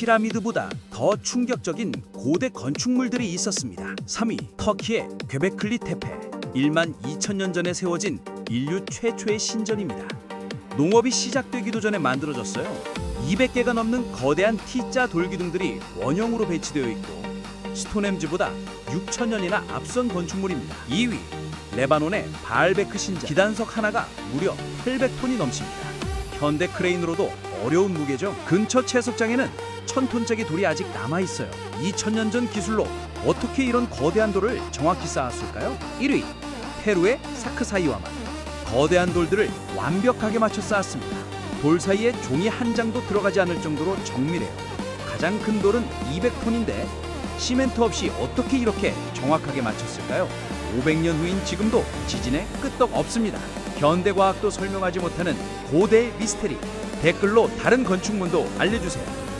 피라미드보다 더 충격적인 고대 건축물들이 있었습니다. 3위 터키의 괴베클리 테페 1만 2천 년 전에 세워진 인류 최초의 신전입니다. 농업이 시작되기도 전에 만들어졌어요. 200개가 넘는 거대한 T자 돌기둥들이 원형으로 배치되어 있고 스톤햄즈보다 6천년이나 앞선 건축물입니다. 2위 레바논의 바알베크 신전 기단석 하나가 무려 800톤이 넘칩니다. 현대 크레인으로도 어려운 무게죠. 근처 채석장에는 천톤짜리 돌이 아직 남아 있어요. 2000년 전 기술로 어떻게 이런 거대한 돌을 정확히 쌓았을까요? 1위 페루의 사크사이와만 거대한 돌들을 완벽하게 맞춰 쌓았습니다. 돌 사이에 종이 한 장도 들어가지 않을 정도로 정밀해요. 가장 큰 돌은 200톤인데 시멘트 없이 어떻게 이렇게 정확하게 맞췄을까요? 500년 후인 지금도 지진에 끄떡 없습니다. 현대 과학도 설명하지 못하는 고대 미스테리. 댓글로 다른 건축문도 알려주세요.